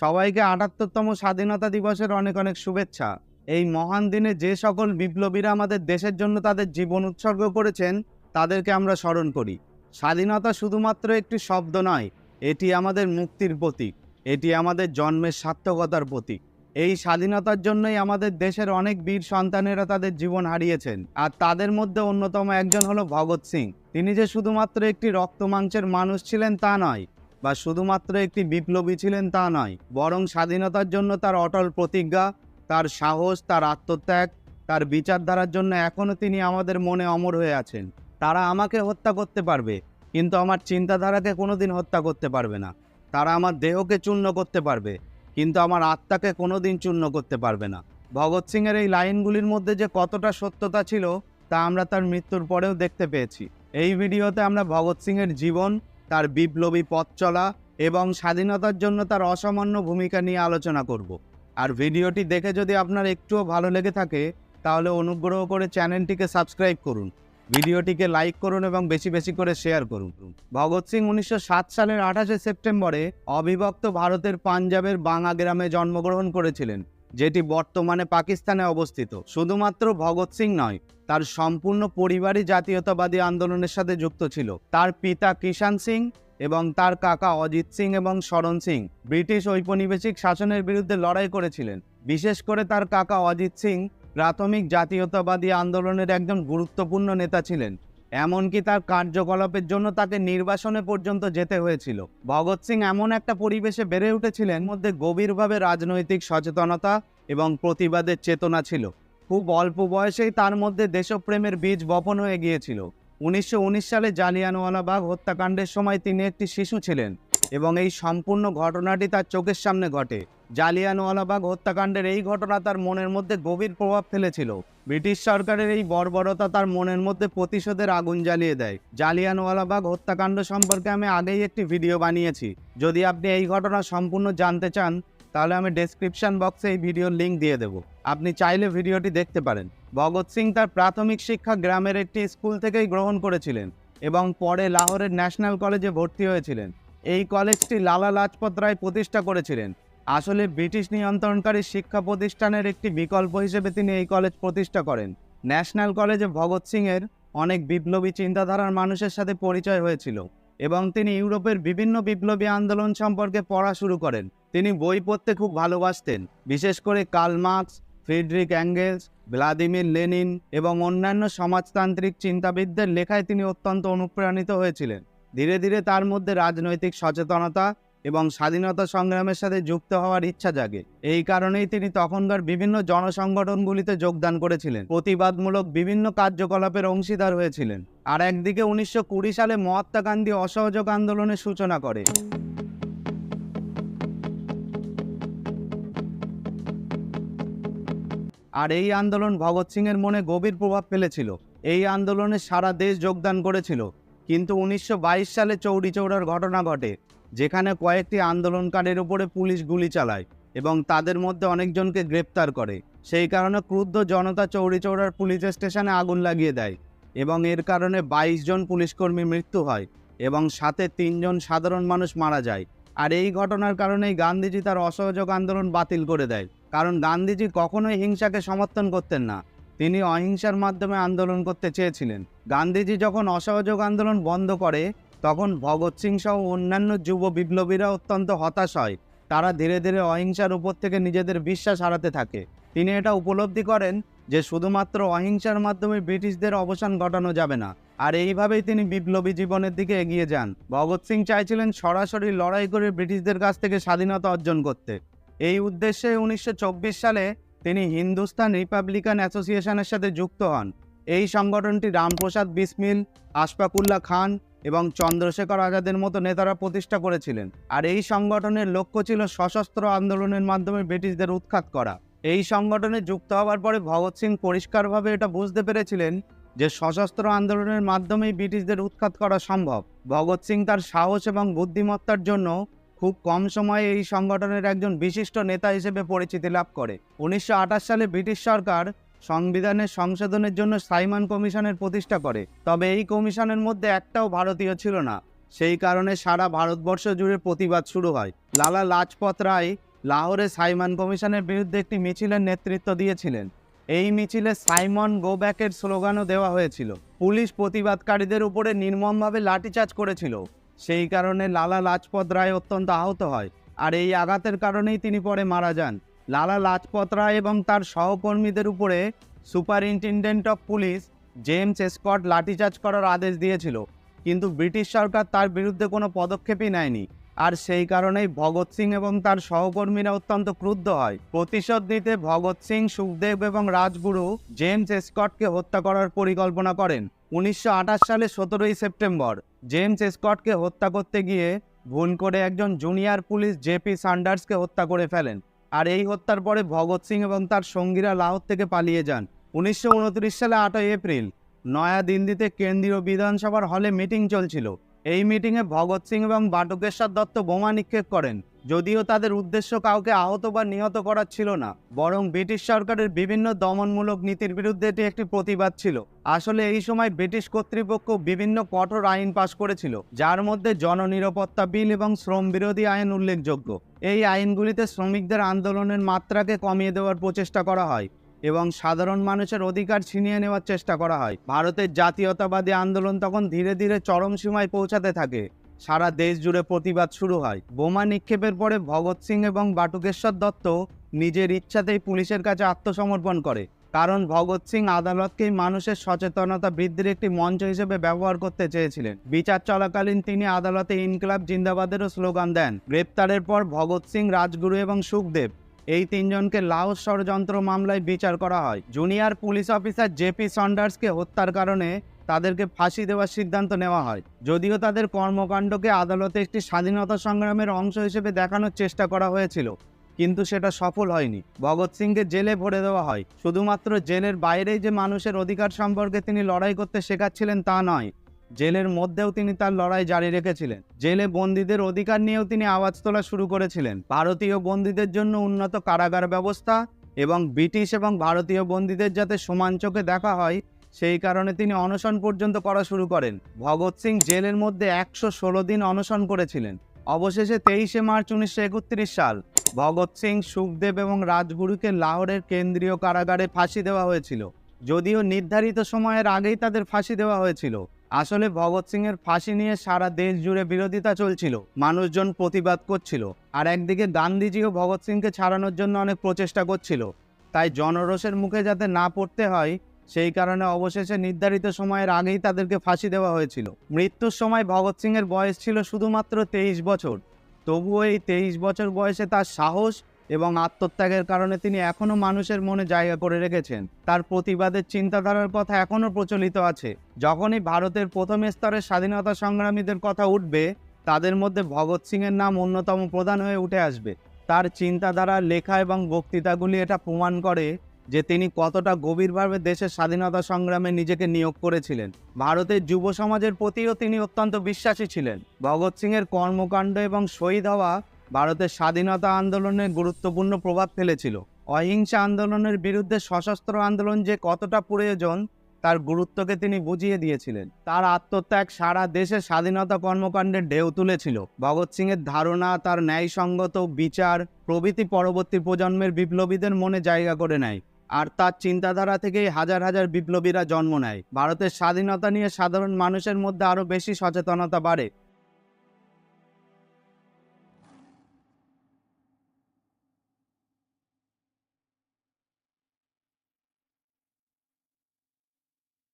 সবাইকে আটাত্তরতম স্বাধীনতা দিবসের অনেক অনেক শুভেচ্ছা। এই মহান দিনে যে সকল বিপ্লবীরা আমাদের দেশের জন্য তাদের জীবন উৎসর্গ করেছেন, তাদেরকে আমরা স্মরণ করি। স্বাধীনতা শুধুমাত্র একটি শব্দ নয়, এটি আমাদের মুক্তির প্রতীক, এটি আমাদের জন্মের সার্থকতার প্রতীক। এই স্বাধীনতার জন্যই আমাদের দেশের অনেক বীর সন্তানেরা তাদের জীবন হারিয়েছেন। আর তাদের মধ্যে অন্যতম একজন হলো ভগৎ সিং। তিনি যে শুধুমাত্র একটি রক্ত মাংসের মানুষ ছিলেন তা নয় বা শুধুমাত্র একটি বিপ্লবী ছিলেন তা নয়, বরং স্বাধীনতার জন্য তার অটল প্রতিজ্ঞা, তার সাহস, তার আত্মত্যাগ, তার বিচারধারার জন্য এখনও তিনি আমাদের মনে অমর হয়ে আছেন। তারা আমাকে হত্যা করতে পারবে, কিন্তু আমার চিন্তাধারাকে কোনোদিন হত্যা করতে পারবে না। তারা আমার দেহকে চূর্ণ করতে পারবে, কিন্তু আমার আত্মাকে কোনোদিন চূর্ণ করতে পারবে না। ভগৎ সিংয়ের এই লাইনগুলির মধ্যে যে কতটা সত্যতা ছিল, তা আমরা তার মৃত্যুর পরেও দেখতে পেয়েছি। এই ভিডিওতে আমরা ভগৎ সিংয়ের জীবন তার বিপ্লবী পথ চলা এবং স্বাধীনতার জন্য তার অসামান্য ভূমিকা নিয়ে আলোচনা করব। আর ভিডিওটি দেখে যদি আপনার একটুও ভালো লেগে থাকে, তাহলে অনুগ্রহ করে চ্যানেলটিকে সাবস্ক্রাইব করুন। ভিডিওটিকে লাইক করুন এবং বেশি বেশি করে শেয়ার করুন। ভগৎ সিং উনিশশো সাত সালের আঠাশে সেপ্টেম্বরে অবিভক্ত ভারতের পাঞ্জাবের বাঙা গ্রামে জন্মগ্রহণ করেছিলেন। যেটি বর্তমানে পাকিস্তানে অবস্থিত। শুধুমাত্র ভগৎ সিং নয়, তার সম্পূর্ণ পরিবারই জাতীয়তাবাদী আন্দোলনের সাথে যুক্ত ছিল। তার পিতা কিষান সিং এবং তার কাকা অজিত সিং এবং শরণ সিং ব্রিটিশ ঔপনিবেশিক শাসনের বিরুদ্ধে লড়াই করেছিলেন। বিশেষ করে তার কাকা অজিত সিং প্রাথমিক জাতীয়তাবাদী আন্দোলনের একজন গুরুত্বপূর্ণ নেতা ছিলেন। এমনকি তার কার্যকলাপের জন্য তাকে নির্বাসনে পর্যন্ত যেতে হয়েছিল। ভগৎ সিং এমন একটা পরিবেশে বেড়ে উঠেছিলেন মধ্যে গভীরভাবে রাজনৈতিক সচেতনতা এবং প্রতিবাদের চেতনা ছিল। খুব অল্প বয়সেই তার মধ্যে দেশপ্রেমের বীজ বপন হয়ে গিয়েছিল। উনিশশো উনিশ সালে জালিয়ানওয়ালাবাগ হত্যাকাণ্ডের সময় তিনি একটি শিশু ছিলেন। এবং এই সম্পূর্ণ ঘটনাটি তার চোখের সামনে ঘটে। জালিয়ানওয়ালাবাগ হত্যাকাণ্ডের এই ঘটনা তার মনের মধ্যে গভীর প্রভাব ফেলেছিল। ব্রিটিশ সরকারের এই বর্বরতা তার মনের মধ্যে প্রতিশোধের আগুন জ্বালিয়ে দেয়। জালিয়ানওয়ালাবাগ হত্যাকাণ্ড সম্পর্কে আমি আগেই একটি ভিডিও বানিয়েছি। যদি আপনি এই ঘটনা সম্পূর্ণ জানতে চান, তাহলে আমি ডেসক্রিপশন বক্সে এই ভিডিওর লিঙ্ক দিয়ে দেব। আপনি চাইলে ভিডিওটি দেখতে পারেন। ভগৎ সিং তার প্রাথমিক শিক্ষা গ্রামের একটি স্কুল থেকেই গ্রহণ করেছিলেন এবং পরে লাহোরের ন্যাশনাল কলেজে ভর্তি হয়েছিলেন। এই কলেজটি লালা লাজপত রায় প্রতিষ্ঠা করেছিলেন। আসলে ব্রিটিশ নিয়ন্ত্রণকারী শিক্ষা প্রতিষ্ঠানের একটি বিকল্প হিসেবে তিনি এই কলেজ প্রতিষ্ঠা করেন। ন্যাশনাল কলেজে ভগৎ সিংয়ের অনেক বিপ্লবী চিন্তাধারার মানুষের সাথে পরিচয় হয়েছিল এবং তিনি ইউরোপের বিভিন্ন বিপ্লবী আন্দোলন সম্পর্কে পড়া শুরু করেন। তিনি বই পড়তে খুব ভালোবাসতেন, বিশেষ করে Karl Marx Friedrich Engels Vladimir Lenin এবং অন্যান্য সমাজতান্ত্রিক চিন্তাবিদদের লেখায় তিনি অত্যন্ত অনুপ্রাণিত হয়েছিলেন। ধীরে ধীরে তার মধ্যে রাজনৈতিক সচেতনতা এবং স্বাধীনতা সংগ্রামের সাথে যুক্ত হওয়ার ইচ্ছা জাগে। এই কারণেই তিনি তখনকার বিভিন্ন জনসংগঠনগুলিতে যোগদান করেছিলেন। প্রতিবাদমূলক বিভিন্ন কার্যকলাপের অংশীদার হয়েছিলেন। আর একদিকে উনিশশো কুড়ি সালে মহাত্মা গান্ধী অসহযোগ আন্দোলনের সূচনা করে। আর এই আন্দোলন ভগৎ সিংয়ের মনে গভীর প্রভাব ফেলেছিল। এই আন্দোলনে সারা দেশ যোগদান করেছিল। কিন্তু উনিশশো বাইশ সালে চৌরি চৌড়ার ঘটনা ঘটে, যেখানে কয়েকটি আন্দোলনকারীর উপরে পুলিশ গুলি চালায় এবং তাদের মধ্যে অনেকজনকে গ্রেপ্তার করে। সেই কারণে ক্রুদ্ধ জনতা চৌরি চৌড়ার পুলিশ স্টেশনে আগুন লাগিয়ে দেয় এবং এর কারণে বাইশ জন পুলিশকর্মী মৃত্যু হয় এবং সাথে তিনজন সাধারণ মানুষ মারা যায়। আর এই ঘটনার কারণেই গান্ধীজি তার অসহযোগ আন্দোলন বাতিল করে দেয়। কারণ গান্ধীজি কখনোই হিংসাকে সমর্থন করতেন না। তিনি অহিংসার মাধ্যমে আন্দোলন করতে চেয়েছিলেন। গান্ধীজি যখন অসহযোগ আন্দোলন বন্ধ করে, তখন ভগৎ সিং সহ অন্যান্য যুব বিপ্লবীরা অত্যন্ত হতাশ হয়। তারা ধীরে ধীরে অহিংসার উপর থেকে নিজেদের বিশ্বাস হারাতে থাকে। তিনি এটা উপলব্ধি করেন যে শুধুমাত্র অহিংসার মাধ্যমে ব্রিটিশদের অবসান ঘটানো যাবে না। আর এইভাবেই তিনি বিপ্লবী জীবনের দিকে এগিয়ে যান। ভগৎ সিং চাইছিলেন সরাসরি লড়াই করে ব্রিটিশদের কাছ থেকে স্বাধীনতা অর্জন করতে। এই উদ্দেশ্যে উনিশশো চব্বিশ সালে তিনি হিন্দুস্তান রিপাবলিকান অ্যাসোসিয়েশনের সাথে যুক্ত হন। এই সংগঠনটি রামপ্রসাদ বিসমিল, আশফাকুল্লাহ খান এবং চন্দ্রশেখর আজাদের মতো নেতারা প্রতিষ্ঠা করেছিলেন। আর এই সংগঠনের লক্ষ্য ছিল সশস্ত্র আন্দোলনের মাধ্যমে ব্রিটিশদের উৎখাত করা। এই সংগঠনে যুক্ত হওয়ার পরে ভগৎ সিং পরিষ্কারভাবে এটা বুঝতে পেরেছিলেন যে সশস্ত্র আন্দোলনের মাধ্যমেই ব্রিটিশদের উৎখাত করা সম্ভব। ভগৎ সিং তার সাহস এবং বুদ্ধিমত্তার জন্য খুব কম সময়ে এই সংগঠনের একজন বিশিষ্ট নেতা হিসেবে পরিচিতি লাভ করে। উনিশশো আঠাশ সালে ব্রিটিশ সরকার সংবিধানের সংশোধনের জন্য সাইমন কমিশনের প্রতিষ্ঠা করে। তবে এই কমিশনের মধ্যে একটাও ভারতীয় ছিল না। সেই কারণে সারা ভারতবর্ষ জুড়ে প্রতিবাদ শুরু হয়। লালা লাজপত রায় লাহোরে সাইমন কমিশনের বিরুদ্ধে একটি মিছিলের নেতৃত্ব দিয়েছিলেন। এই মিছিলে সাইমন গো ব্যাকের স্লোগানও দেওয়া হয়েছিল। পুলিশ প্রতিবাদকারীদের উপরে নির্মমভাবে লাঠিচার্জ করেছিল। সেই কারণে লালা লাজপত রায় অত্যন্ত আহত হয়। আর এই আঘাতের কারণেই তিনি পরে মারা যান। লালা লাজপত রায় এবং তার সহকর্মীদের উপরে superintendent of police James Scott লাঠিচার্জ করার আদেশ দিয়েছিল। কিন্তু ব্রিটিশ সরকার তার বিরুদ্ধে কোনো পদক্ষেপই নেয়নি। আর সেই কারণেই ভগৎ সিং এবং তার সহকর্মীরা অত্যন্ত ক্রুদ্ধ হয়। প্রতিশোধ নিতে ভগৎ সিং, সুখদেব এবং রাজগুরু জেমস স্কটকে হত্যা করার পরিকল্পনা করেন। উনিশশো আঠাশ সালে সতেরোই সেপ্টেম্বর, জেমস স্কটকে হত্যা করতে গিয়ে ভুল করে একজন জুনিয়র পুলিশ জেপি সান্ডার্সকে হত্যা করে ফেলেন। আর এই হত্যার পরে ভগৎ সিং এবং তার সঙ্গীরা লাহোর থেকে পালিয়ে যান। উনিশশো উনত্রিশ সালে আটই এপ্রিল, নয়া দিল্লিতে কেন্দ্রীয় বিধানসভার হলে মিটিং চলছিল। এই মিটিংয়ে ভগৎ সিং এবং বাটুকেশ্বর দত্ত বোমা নিক্ষেপ করেন। যদিও তাদের উদ্দেশ্য কাউকে আহত বা নিহত করার ছিল না, বরং ব্রিটিশ সরকারের বিভিন্ন দমনমূলক নীতির বিরুদ্ধে এটি একটি প্রতিবাদ ছিল। আসলে এই সময় ব্রিটিশ কর্তৃপক্ষ বিভিন্ন কঠোর আইন পাশ করেছিল, যার মধ্যে জননিরাপত্তা বিল এবং শ্রম বিরোধী আইন উল্লেখযোগ্য। এই আইনগুলিতে শ্রমিকদের আন্দোলনের মাত্রাকে কমিয়ে দেওয়ার প্রচেষ্টা করা হয় এবং সাধারণ মানুষের অধিকার ছিনিয়ে নেওয়ার চেষ্টা করা হয়। ভারতের জাতীয়তাবাদী আন্দোলন তখন ধীরে ধীরে চরম সীমায় পৌঁছাতে থাকে। সারা দেশ জুড়ে প্রতিবাদ শুরু হয়। বোমা নিক্ষেপের পরে ভগৎ সিং এবং বাটুকেশ্বর দত্ত নিজের ইচ্ছাতেই পুলিশের কাছে আত্মসমর্পণ করে। কারণ ভগৎ সিং আদালতকেই মানুষের সচেতনতা বৃদ্ধির একটি মঞ্চ হিসেবে ব্যবহার করতে চেয়েছিলেন। বিচার চলাকালীন তিনি আদালতে ইনকলাব, জিন্দাবাদেরও স্লোগান দেন। গ্রেপ্তারের পর ভগৎ সিং, রাজগুরু এবং সুখদেব এই তিনজনকে লাওস ষড়যন্ত্র মামলায় বিচার করা হয়। জুনিয়র পুলিশ অফিসার জেপি সন্ডার্সকে হত্যার কারণে তাদেরকে ফাঁসি দেওয়ার সিদ্ধান্ত নেওয়া হয়। যদিও তাদের কর্মকাণ্ডকে আদালতে একটি স্বাধীনতা সংগ্রামের অংশ হিসেবে দেখানোর চেষ্টা করা হয়েছিল, কিন্তু সেটা সফল হয়নি। ভগৎ সিংকে জেলে ভরে দেওয়া হয়। শুধুমাত্র জেলের বাইরেই যে মানুষের অধিকার সম্পর্কে তিনি লড়াই করতে শেখাচ্ছিলেন তা নয়। জেলের মধ্যেও তিনি তার লড়াই জারি রেখেছিলেন। জেলে বন্দীদের অধিকার নিয়েও তিনি আওয়াজ তোলা শুরু করেছিলেন। ভারতীয় বন্দীদের জন্য উন্নত কারাগার ব্যবস্থা এবং ব্রিটিশ এবং ভারতীয় বন্দীদের যাতে সমান চোখে দেখা হয়, সেই কারণে তিনি অনশন পর্যন্ত করা শুরু করেন। ভগৎ সিং জেলের মধ্যে একশো ষোলো দিন অনশন করেছিলেন। অবশেষে তেইশে মার্চ উনিশশো একত্রিশ সাল ভগৎ সিং, সুখদেব এবং রাজগুরুকে লাহোরের কেন্দ্রীয় কারাগারে ফাঁসি দেওয়া হয়েছিল। যদিও নির্ধারিত সময়ের আগেই তাদের ফাঁসি দেওয়া হয়েছিল। আসলে ভগৎ সিং এর ফাঁসি নিয়ে সারা দেশ জুড়ে বিরোধিতা চলছিল, মানুষজন প্রতিবাদ করছিল, আর একদিকে গান্ধীজিও ভগৎ সিংকে ছাড়ানোর জন্য অনেক প্রচেষ্টা করছিল। তাই জনরোষের মুখে যাতে না পড়তে হয়, সেই কারণে অবশেষে নির্ধারিত সময়ের আগেই তাদেরকে ফাঁসি দেওয়া হয়েছিল। মৃত্যুর সময় ভগৎ সিং এর বয়স ছিল শুধুমাত্র তেইশ বছর। তবুও এই তেইশ বছর বয়সে তার সাহস এবং আত্মত্যাগের কারণে তিনি এখনও মানুষের মনে জায়গা করে রেখেছেন। তার প্রতিবাদের চিন্তাধারার কথা এখনও প্রচলিত আছে। যখনই ভারতের প্রথম স্তরের স্বাধীনতা সংগ্রামীদের কথা উঠবে, তাদের মধ্যে ভগৎ সিংয়ের নাম অন্যতম প্রধান হয়ে উঠে আসবে। তার চিন্তাধারা, লেখা এবং বক্তৃতাগুলি এটা প্রমাণ করে যে তিনি কতটা গভীরভাবে দেশের স্বাধীনতা সংগ্রামে নিজেকে নিয়োগ করেছিলেন। ভারতের যুব সমাজের প্রতিও তিনি অত্যন্ত বিশ্বাসী ছিলেন। ভগৎ সিংয়ের কর্মকাণ্ড এবং শহীদ হওয়া ভারতের স্বাধীনতা আন্দোলনে গুরুত্বপূর্ণ প্রভাব ফেলেছিল। অহিংসা আন্দোলনের বিরুদ্ধে সশস্ত্র আন্দোলন যে কতটা প্রয়োজন, তার গুরুত্বকে তিনি বুঝিয়ে দিয়েছিলেন। তার আত্মত্যাগ সারা দেশে স্বাধীনতা কর্মকাণ্ডের ঢেউ তুলেছিল। ভগৎ সিংয়ের ধারণা, তার ন্যায়সঙ্গত বিচার প্রভৃতি পরবর্তী প্রজন্মের বিপ্লবীদের মনে জায়গা করে নেয় আর তার চিন্তাধারা থেকেই হাজার হাজার বিপ্লবীরা জন্ম নেয়। ভারতের স্বাধীনতা নিয়ে সাধারণ মানুষের মধ্যে আরও বেশি সচেতনতা বাড়ে।